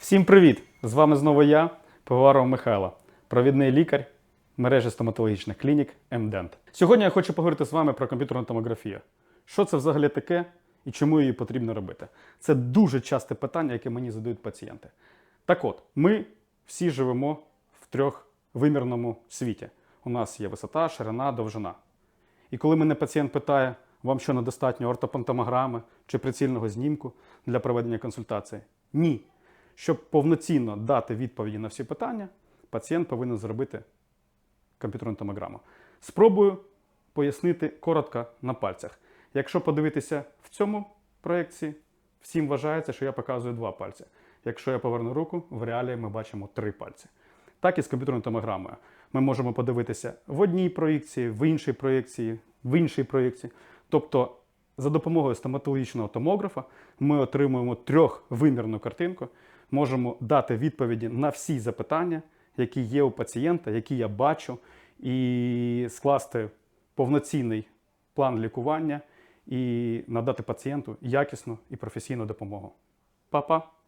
Всім привіт! З вами знову я, Пивоваров Михайло, провідний лікар мережі стоматологічних клінік МДЕНТ. Сьогодні я хочу поговорити з вами про комп'ютерну томографію. Що це взагалі таке і чому її потрібно робити? Це дуже часте питання, яке мені задають пацієнти. Так от, ми всі живемо в трьохвимірному світі. У нас є висота, ширина, довжина. І коли мене пацієнт питає, вам що недостатньо ортопантомограми чи прицільного знімку для проведення консультації? Ні. Щоб повноцінно дати відповіді на всі питання, пацієнт повинен зробити комп'ютерну томограму. Спробую пояснити коротко на пальцях. Якщо подивитися в цьому проєкції, всім вважається, що я показую два пальці. Якщо я поверну руку, в реалії ми бачимо три пальці. Так і з комп'ютерною томограмою. Ми можемо подивитися в одній проєкції, в іншій проєкції, в іншій проєкції. Тобто, за допомогою стоматологічного томографа ми отримуємо трьохвимірну картинку, можемо дати відповіді на всі запитання, які є у пацієнта, які я бачу, і скласти повноцінний план лікування і надати пацієнту якісну і професійну допомогу. Па-па!